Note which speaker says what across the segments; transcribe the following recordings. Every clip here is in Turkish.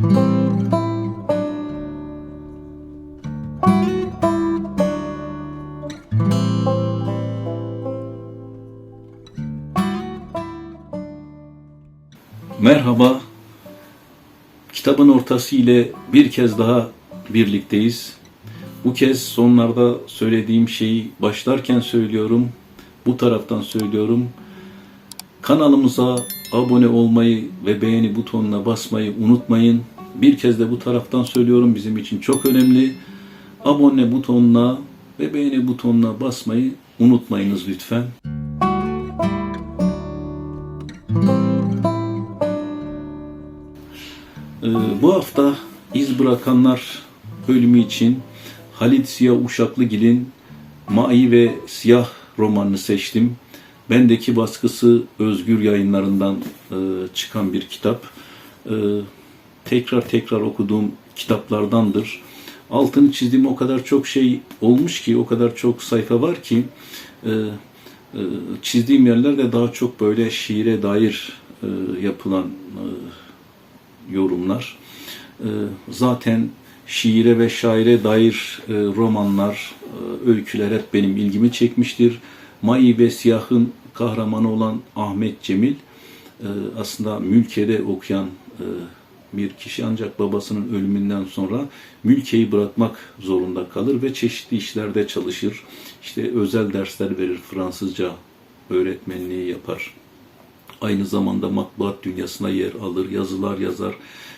Speaker 1: Merhaba. Kitabın ortası ile bir kez daha birlikteyiz. Bu kez sonlarda söylediğim şeyi başlarken söylüyorum. Bu taraftan söylüyorum. Kanalımıza abone olmayı ve beğeni butonuna basmayı unutmayın. Bir kez de bu taraftan söylüyorum bizim için çok önemli. Abone butonuna ve beğeni butonuna basmayı unutmayınız lütfen. Ee, bu hafta iz bırakanlar bölümü için Halit Siyah Uşaklıgil'in Mai ve Siyah romanını seçtim. Bendeki baskısı Özgür Yayınlarından e, çıkan bir kitap. E, tekrar tekrar okuduğum kitaplardandır. Altını çizdiğim o kadar çok şey olmuş ki, o kadar çok sayfa var ki e, e, çizdiğim yerler de daha çok böyle şiire dair e, yapılan e, yorumlar. Ee, Zaten şiire ve şaire dair e, romanlar, e, öyküler hep benim ilgimi çekmiştir. Mai ve Siyah'ın kahramanı olan Ahmet Cemil e, aslında Mülke'de okuyan e, bir kişi ancak babasının ölümünden sonra Mülke'yi bırakmak zorunda kalır ve çeşitli işlerde çalışır. İşte özel dersler verir, Fransızca öğretmenliği yapar aynı zamanda matbuat dünyasına yer alır, yazılar yazar,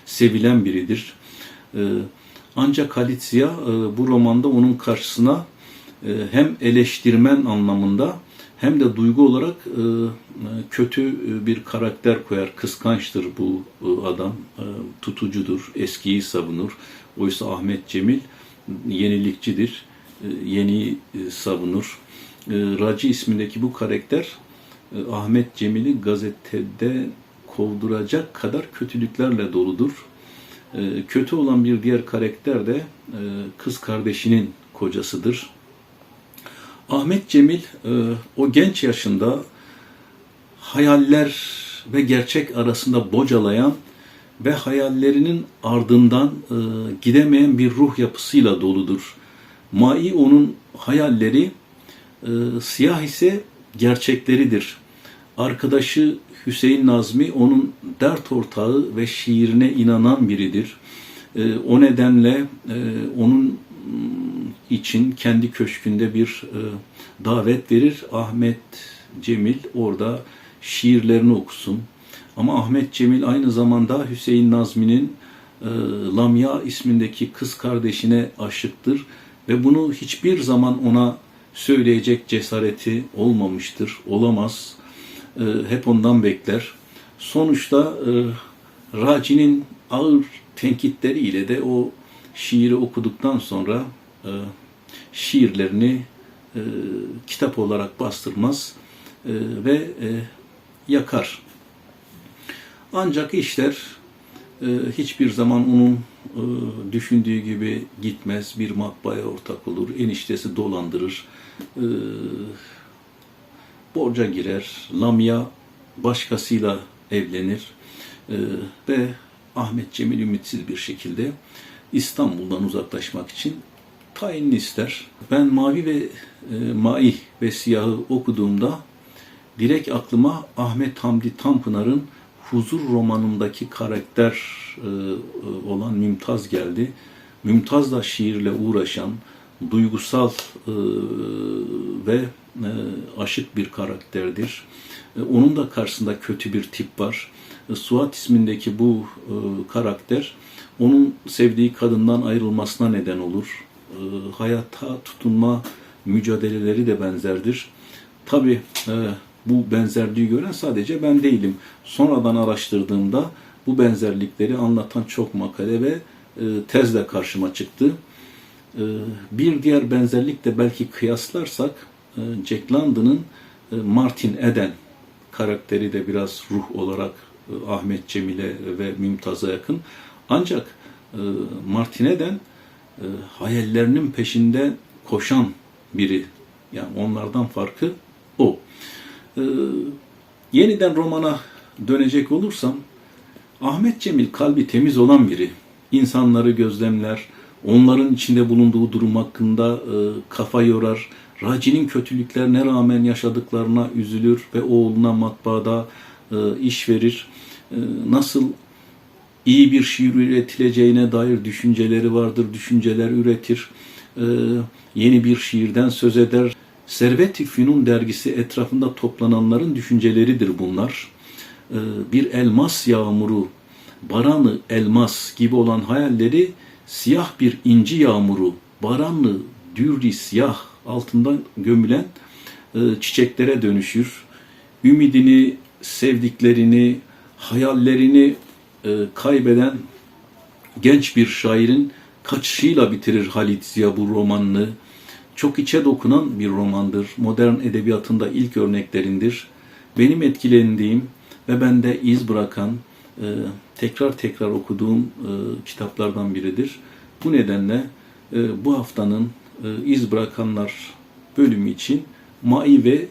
Speaker 1: sevilen biridir. Ee, Ancak Halit Ziya e, bu romanda onun karşısına e, hem eleştirmen anlamında hem de duygu olarak e, kötü bir karakter koyar. Kıskançtır bu adam, tutucudur, eskiyi savunur. Oysa Ahmet Cemil yenilikçidir, yeni savunur. Raci ismindeki bu karakter e, Ahmet Cemil'i gazetede kovduracak kadar kötülüklerle doludur. E, kötü olan bir diğer karakter de e, kız kardeşinin kocasıdır. Ahmet Cemil o genç yaşında hayaller ve gerçek arasında bocalayan ve hayallerinin ardından gidemeyen bir ruh yapısıyla doludur. Mai onun hayalleri, siyah ise gerçekleridir. Arkadaşı Hüseyin Nazmi onun dert ortağı ve şiirine inanan biridir. E, o nedenle e, onun için kendi köşkünde bir e, davet verir. Ahmet Cemil orada şiirlerini okusun. Ama Ahmet Cemil aynı zamanda Hüseyin Nazmi'nin e, Lamya ismindeki kız kardeşine aşıktır ve bunu hiçbir zaman ona söyleyecek cesareti olmamıştır, olamaz e, hep ondan bekler. Sonuçta Raci'nin ağır tenkitleriyle de o şiiri okuduktan sonra e, şiirlerini e, kitap olarak bastırmaz e, ve e, yakar. Ancak işler e, hiçbir zaman onun e, düşündüğü gibi gitmez. Bir matbaaya ortak olur. Eniştesi dolandırır. E, borca girer, Lamya başkasıyla evlenir e, ve Ahmet Cemil ümitsiz bir şekilde İstanbul'dan uzaklaşmak için tayinini ister. Ben Mavi ve e, Mai ve Siyah'ı okuduğumda direkt aklıma Ahmet Hamdi Tanpınar'ın Huzur romanındaki karakter e, olan Mümtaz geldi. Mümtaz da şiirle uğraşan, duygusal e, ve e, aşık bir karakterdir. E, onun da karşısında kötü bir tip var. E, Suat ismindeki bu e, karakter onun sevdiği kadından ayrılmasına neden olur. E, hayata tutunma mücadeleleri de benzerdir. Tabi e, bu benzerliği gören sadece ben değilim. Sonradan araştırdığımda bu benzerlikleri anlatan çok makale ve e, tezle karşıma çıktı. E, bir diğer benzerlik de belki kıyaslarsak e, Jack London'ın e, Martin Eden karakteri de biraz ruh olarak e, Ahmet Cemil'e ve Mümtaz'a yakın. Ancak Martin Eden hayallerinin peşinde koşan biri. Yani onlardan farkı o. Yeniden romana dönecek olursam Ahmet Cemil kalbi temiz olan biri. İnsanları gözlemler, onların içinde bulunduğu durum hakkında e, kafa yorar. Raci'nin kötülüklerine rağmen yaşadıklarına üzülür ve oğluna matbaada e, iş verir. E, nasıl iyi bir şiir üretileceğine dair düşünceleri vardır, düşünceler üretir. E, yeni bir şiirden söz eder. Servet-i Fünun dergisi etrafında toplananların düşünceleridir bunlar. E, bir elmas yağmuru, baranı elmas gibi olan hayalleri siyah bir inci yağmuru, baranlı dürri siyah altından gömülen e, çiçeklere dönüşür. Ümidini, sevdiklerini, hayallerini e, kaybeden genç bir şairin kaçışıyla bitirir Halit Ziya bu romanını. Çok içe dokunan bir romandır. Modern edebiyatında ilk örneklerindir. Benim etkilendiğim ve bende iz bırakan, e, tekrar tekrar okuduğum e, kitaplardan biridir. Bu nedenle e, bu haftanın e, iz bırakanlar bölümü için Mai ve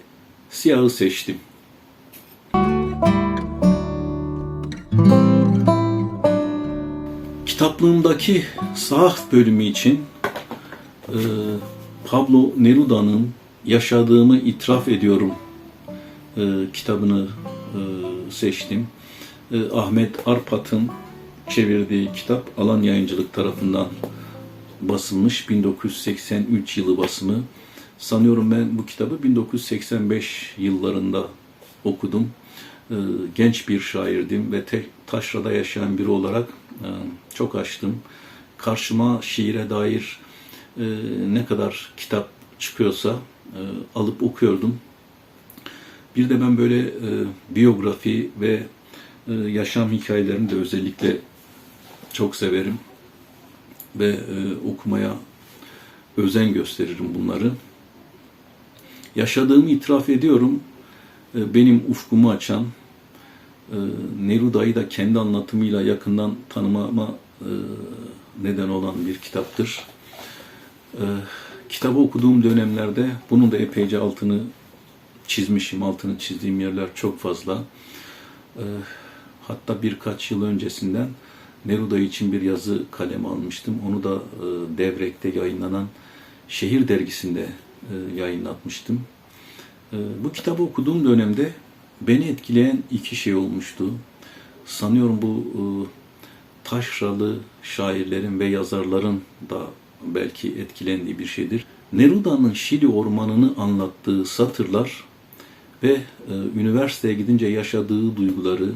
Speaker 1: Siyah'ı seçtim. Kitaplığımdaki Sahaf bölümü için e, Pablo Neruda'nın Yaşadığımı İtiraf Ediyorum e, kitabını e, seçtim. E, Ahmet Arpat'ın çevirdiği kitap Alan Yayıncılık tarafından basılmış 1983 yılı basımı. Sanıyorum ben bu kitabı 1985 yıllarında okudum. Ee, genç bir şairdim ve taşrada yaşayan biri olarak e, çok açtım. Karşıma şiire dair e, ne kadar kitap çıkıyorsa e, alıp okuyordum. Bir de ben böyle e, biyografi ve yaşam hikayelerini de özellikle çok severim ve e, okumaya özen gösteririm bunları. Yaşadığımı itiraf ediyorum. E, benim ufkumu açan, Neruda'yı da kendi anlatımıyla yakından tanımama e, neden olan bir kitaptır. E, kitabı okuduğum dönemlerde bunun da epeyce altını çizmişim, altını çizdiğim yerler çok fazla. E, hatta birkaç yıl öncesinden Neruda için bir yazı kaleme almıştım. Onu da e, Devrek'te yayınlanan Şehir Dergisi'nde e, yayınlatmıştım. Bu kitabı okuduğum dönemde beni etkileyen iki şey olmuştu. Sanıyorum bu e, taşralı şairlerin ve yazarların da belki etkilendiği bir şeydir. Neruda'nın Şili ormanını anlattığı satırlar ve e, üniversiteye gidince yaşadığı duyguları,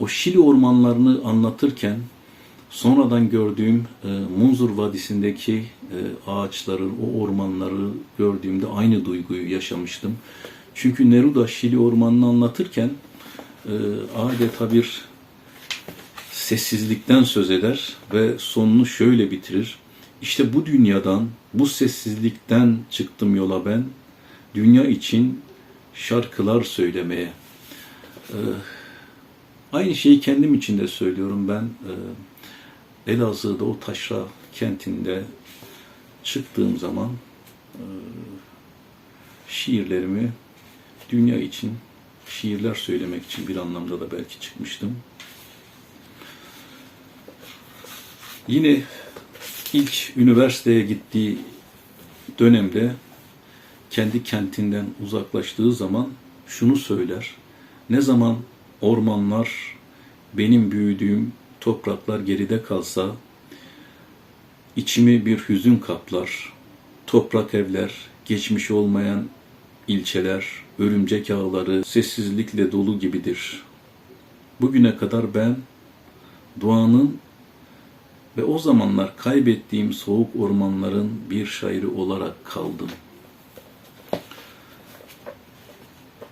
Speaker 1: o Şili ormanlarını anlatırken sonradan gördüğüm e, Munzur Vadisi'ndeki e, ağaçları, o ormanları gördüğümde aynı duyguyu yaşamıştım. Çünkü Neruda Şili ormanını anlatırken e, adeta bir sessizlikten söz eder ve sonunu şöyle bitirir. İşte bu dünyadan, bu sessizlikten çıktım yola ben, dünya için şarkılar söylemeye. Ee, Aynı şeyi kendim için de söylüyorum ben. E, Elazığ'da o taşra kentinde çıktığım zaman e, şiirlerimi dünya için şiirler söylemek için bir anlamda da belki çıkmıştım. Yine ilk üniversiteye gittiği dönemde kendi kentinden uzaklaştığı zaman şunu söyler. Ne zaman ormanlar, benim büyüdüğüm topraklar geride kalsa, içimi bir hüzün kaplar, toprak evler, geçmiş olmayan ilçeler, örümcek ağları sessizlikle dolu gibidir. Bugüne kadar ben doğanın ve o zamanlar kaybettiğim soğuk ormanların bir şairi olarak kaldım.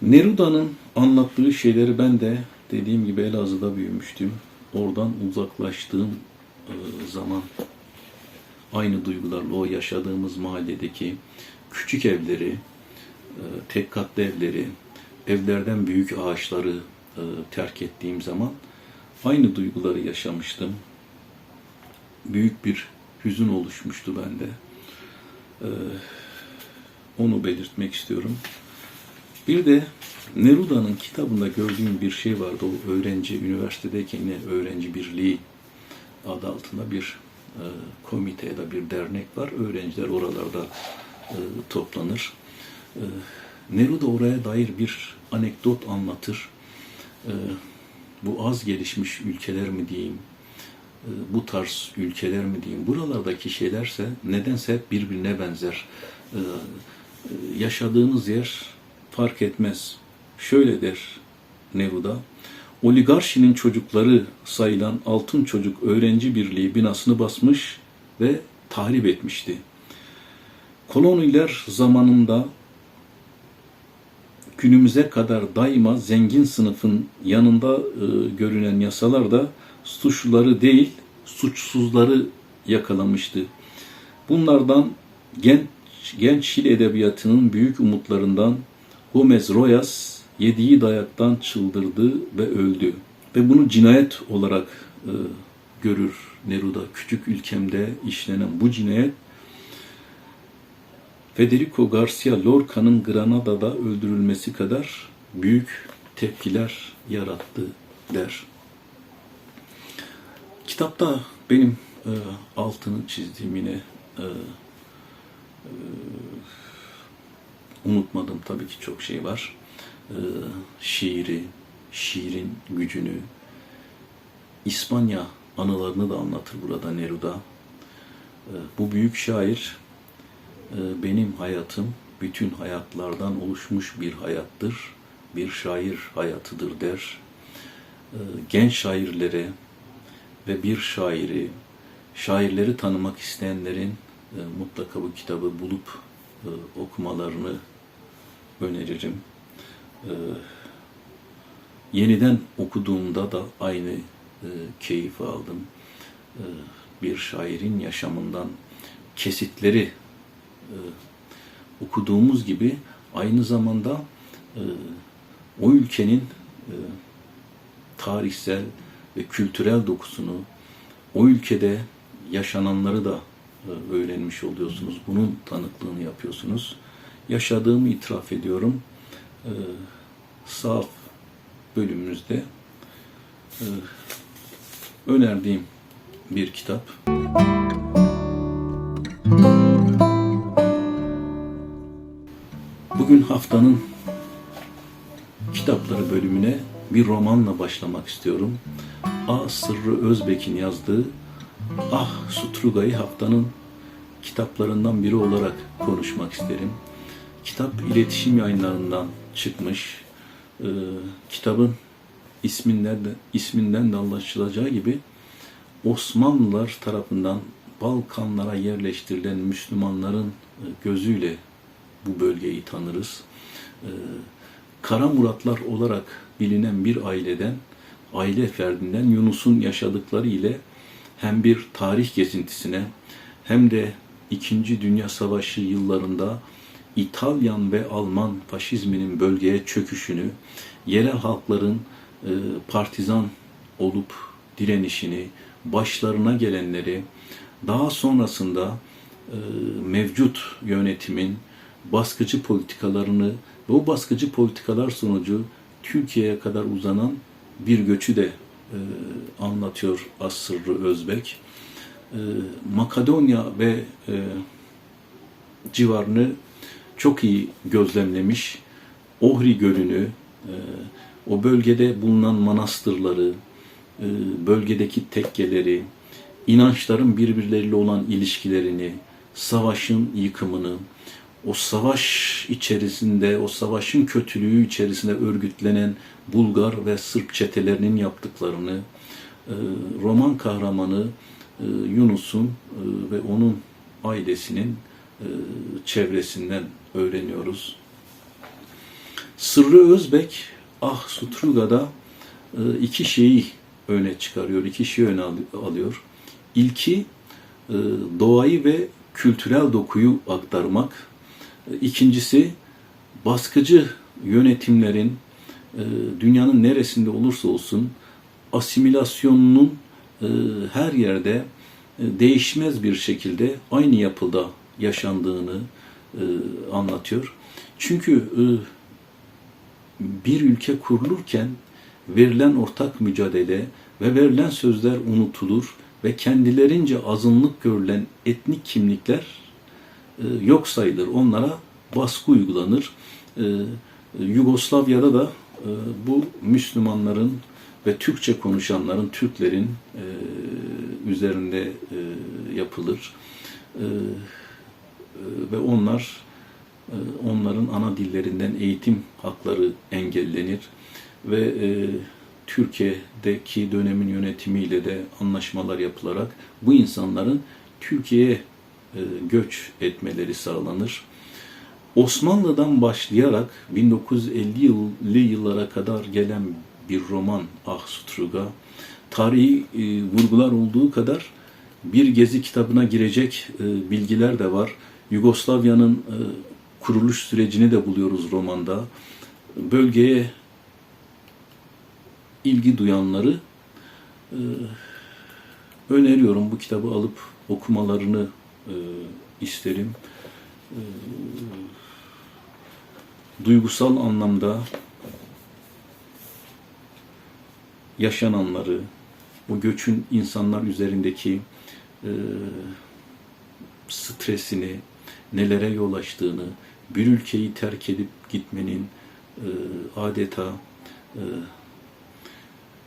Speaker 1: Neruda'nın anlattığı şeyleri ben de dediğim gibi Elazığ'da büyümüştüm. Oradan uzaklaştığım e, zaman aynı duygularla o yaşadığımız mahalledeki küçük evleri, tek katlı evleri, evlerden büyük ağaçları e, terk ettiğim zaman aynı duyguları yaşamıştım. Büyük bir hüzün oluşmuştu bende. Onu belirtmek istiyorum. Bir de Neruda'nın kitabında gördüğüm bir şey vardı. O öğrenci, üniversitedeyken yine öğrenci birliği adı altında bir e, komite ya da bir dernek var. Öğrenciler oralarda e, toplanır. E, Neruda oraya dair bir anekdot anlatır. E, bu az gelişmiş ülkeler mi diyeyim, e, bu tarz ülkeler mi diyeyim, buralardaki şeylerse nedense hep birbirine benzer. Yaşadığınız yer fark etmez. Şöyle der Neruda, oligarşinin çocukları sayılan Altın Çocuk Öğrenci Birliği binasını basmış ve tahrip etmişti. Koloniler zamanında günümüze kadar daima zengin sınıfın yanında e, görünen yasalar da suçluları değil, suçsuzları yakalamıştı. Bunlardan genç, genç Şili edebiyatının büyük umutlarından Gomez Royas yediği dayaktan çıldırdı ve öldü. Ve bunu cinayet olarak e, görür Neruda. Küçük ülkemde işlenen bu cinayet Federico Garcia Lorca'nın Granada'da öldürülmesi kadar büyük tepkiler yarattı der. Kitapta benim e, altını çizdiğim yine e, e, unutmadım tabii ki çok şey var. E, şiiri, şiirin gücünü, İspanya anılarını da anlatır burada Neruda. E, bu büyük şair benim hayatım bütün hayatlardan oluşmuş bir hayattır, bir şair hayatıdır der. E, genç şairlere ve bir şairi, şairleri tanımak isteyenlerin e, mutlaka bu kitabı bulup okumalarını öneririm. Yeniden okuduğumda da aynı keyif aldım. Bir şairin yaşamından kesitleri e, okuduğumuz gibi aynı zamanda e, o ülkenin e, tarihsel ve kültürel dokusunu, o ülkede yaşananları da e, öğrenmiş oluyorsunuz. Bunun tanıklığını yapıyorsunuz. Yaşadığımı itiraf ediyorum. E, saf bölümümüzde e, önerdiğim bir kitap. Bugün haftanın kitapları bölümüne bir romanla başlamak istiyorum. A. Sırrı Özbek'in yazdığı Ah Sutruga'yı haftanın kitaplarından biri olarak konuşmak isterim. Kitap iletişim yayınlarından çıkmış. Ee, kitabın isminden de, isminden de anlaşılacağı gibi Osmanlılar tarafından Balkanlara yerleştirilen Müslümanların e, gözüyle bu bölgeyi tanırız. Ee, Kara Muratlar olarak bilinen bir aileden, aile ferdinden Yunus'un yaşadıkları ile hem bir tarih gezintisine hem de İkinci Dünya Savaşı yıllarında İtalyan ve Alman faşizminin bölgeye çöküşünü, yerel halkların e, partizan olup direnişini, başlarına gelenleri, daha sonrasında e, mevcut yönetimin baskıcı politikalarını ve o baskıcı politikalar sonucu Türkiye'ye kadar uzanan bir göçü de e, anlatıyor Asırlı Özbek. E, Makedonya ve e, civarını çok iyi gözlemlemiş. Ohri Gölü'nü, e, o bölgede bulunan manastırları, e, bölgedeki tekkeleri, inançların birbirleriyle olan ilişkilerini, savaşın yıkımını, o savaş içerisinde, o savaşın kötülüğü içerisinde örgütlenen Bulgar ve Sırp çetelerinin yaptıklarını, e, roman kahramanı e, Yunus'un e, ve onun ailesinin çevresinden öğreniyoruz. Sırrı Özbek, Ah Sutruga'da iki şeyi öne çıkarıyor, iki şey öne alıyor. İlki doğayı ve kültürel dokuyu aktarmak, İkincisi baskıcı yönetimlerin e, dünyanın neresinde olursa olsun asimilasyonunun e, her yerde e, değişmez bir şekilde aynı yapıda yaşandığını anlatıyor. Çünkü bir ülke kurulurken verilen ortak mücadele ve verilen sözler unutulur ve kendilerince azınlık görülen etnik kimlikler e, yok sayılır. Onlara baskı uygulanır. E, Yugoslavya'da da e, bu Müslümanların ve Türkçe konuşanların, Türklerin üzerinde yapılır. Ve onlar onların ana dillerinden eğitim hakları engellenir ve Türkiye'deki dönemin yönetimiyle de anlaşmalar yapılarak bu insanların Türkiye'ye göç etmeleri sağlanır. Osmanlı'dan başlayarak 1950'li yıllara kadar gelen bir roman Ah Sutruga, tarihi e, vurgular olduğu kadar bir gezi kitabına girecek e, bilgiler de var. Yugoslavya'nın e, kuruluş sürecini de buluyoruz romanda. Bölgeye ilgi duyanları e, öneriyorum bu kitabı alıp okumalarını e, isterim. E, duygusal anlamda yaşananları, o göçün insanlar üzerindeki e, stresini, nelere yol açtığını, bir ülkeyi terk edip gitmenin e, adeta e,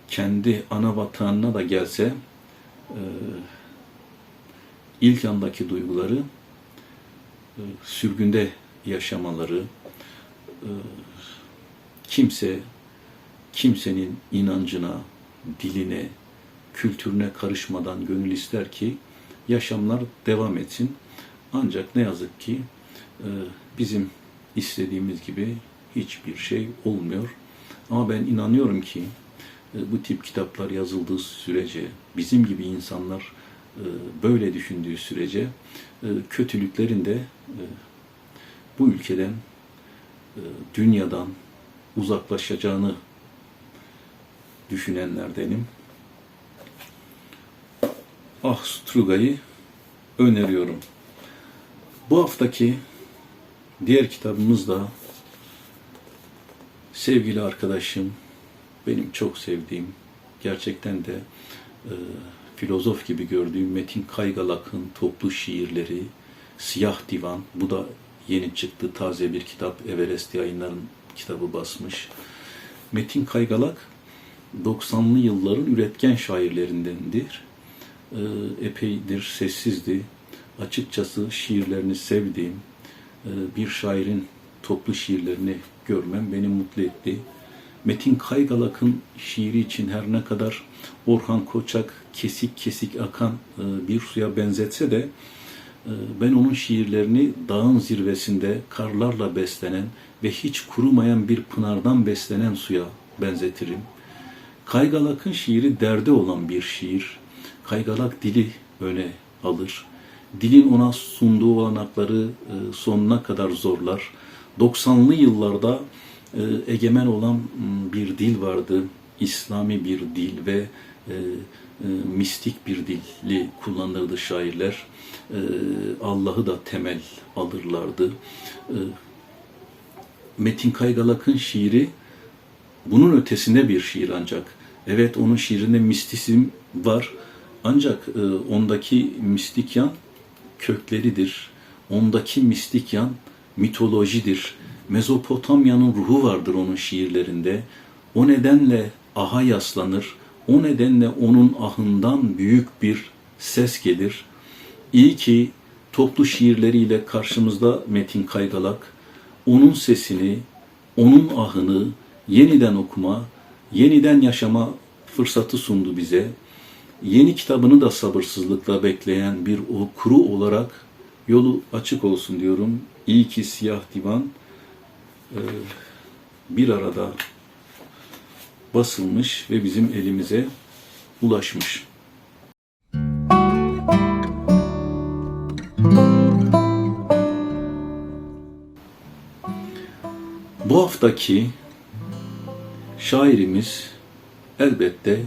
Speaker 1: kendi ana vatanına da gelse e, ilk andaki duyguları e, sürgünde yaşamaları e, kimse kimsenin inancına, diline, kültürüne karışmadan gönül ister ki yaşamlar devam etsin. Ancak ne yazık ki e, bizim istediğimiz gibi hiçbir şey olmuyor. Ama ben inanıyorum ki bu tip kitaplar yazıldığı sürece, bizim gibi insanlar böyle düşündüğü sürece e, kötülüklerin de e, bu ülkeden, e, dünyadan uzaklaşacağını düşünenlerdenim. Ah Struga'yı öneriyorum. Bu haftaki diğer kitabımız da sevgili arkadaşım, benim çok sevdiğim, gerçekten de e, filozof gibi gördüğüm Metin Kaygalak'ın toplu şiirleri, Siyah Divan, bu da yeni çıktı taze bir kitap, Everest yayınların kitabı basmış. Metin Kaygalak 90'lı yılların üretken şairlerindendir. E, epeydir sessizdi. Açıkçası şiirlerini sevdiğim e, bir şairin toplu şiirlerini görmem beni mutlu etti. Metin Kaygalak'ın şiiri için her ne kadar Orhan Koçak kesik kesik akan e, bir suya benzetse de e, ben onun şiirlerini dağın zirvesinde karlarla beslenen ve hiç kurumayan bir pınardan beslenen suya benzetirim. Kaygalak'ın şiiri derde olan bir şiir. Kaygalak dili öne alır. Dilin ona sunduğu olanakları e, sonuna kadar zorlar. 90'lı yıllarda egemen olan m, bir dil vardı. İslami bir dil ve e, e, mistik bir dili kullanırdı şairler. E, Allah'ı da temel alırlardı. E, Metin Kaygalak'ın şiiri bunun ötesinde bir şiir ancak. Evet onun şiirinde mistisizm var. Ancak e, ondaki mistik yan kökleridir. Ondaki mistik yan mitolojidir. Mezopotamya'nın ruhu vardır onun şiirlerinde. O nedenle aha yaslanır. O nedenle onun ahından büyük bir ses gelir. İyi ki toplu şiirleriyle karşımızda Metin Kaygalak, onun sesini, onun ahını yeniden okuma, yeniden yaşama fırsatı sundu bize. Yeni kitabını da sabırsızlıkla bekleyen bir okuru olarak yolu açık olsun diyorum. İyi ki Siyah Divan bir arada basılmış ve bizim elimize ulaşmış. Bu haftaki şairimiz elbette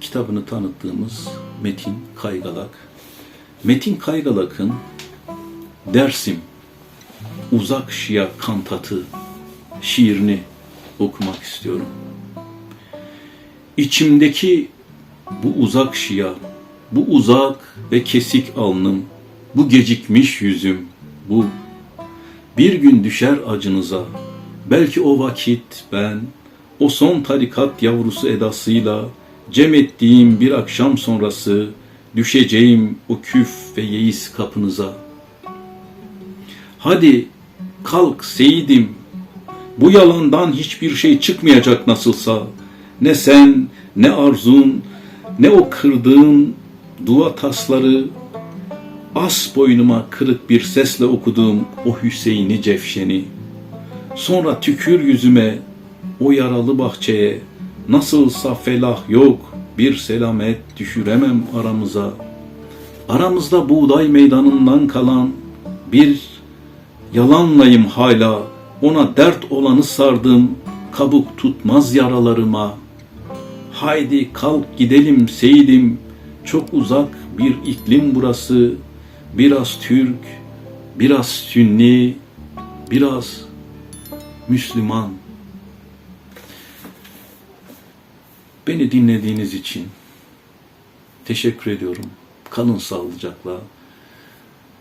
Speaker 1: kitabını tanıttığımız Metin Kaygalak. Metin Kaygalak'ın Dersim Uzak Şia Kantatı şiirini okumak istiyorum. İçimdeki bu uzak şia, bu uzak ve kesik alnım, bu gecikmiş yüzüm, bu bir gün düşer acınıza. Belki o vakit ben o son tarikat yavrusu edasıyla cem ettiğim bir akşam sonrası düşeceğim o küf ve yeis kapınıza. Hadi kalk seyidim, bu yalandan hiçbir şey çıkmayacak nasılsa. Ne sen, ne arzun, ne o kırdığın dua tasları, as boynuma kırık bir sesle okuduğum o Hüseyin'i cefşeni. Sonra tükür yüzüme, o yaralı bahçeye, nasılsa felah yok, bir selamet düşüremem aramıza. Aramızda buğday meydanından kalan bir yalanlayım hala, ona dert olanı sardım, kabuk tutmaz yaralarıma. Haydi kalk gidelim seyidim, çok uzak bir iklim burası, biraz Türk, biraz Sünni, biraz Müslüman. Beni dinlediğiniz için teşekkür ediyorum. Kalın sağlıcakla.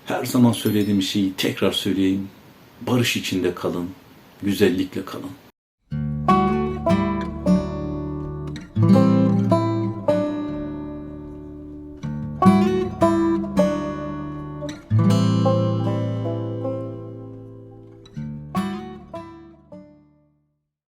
Speaker 1: Her zaman söylediğim şeyi tekrar söyleyeyim. Barış içinde kalın, güzellikle kalın.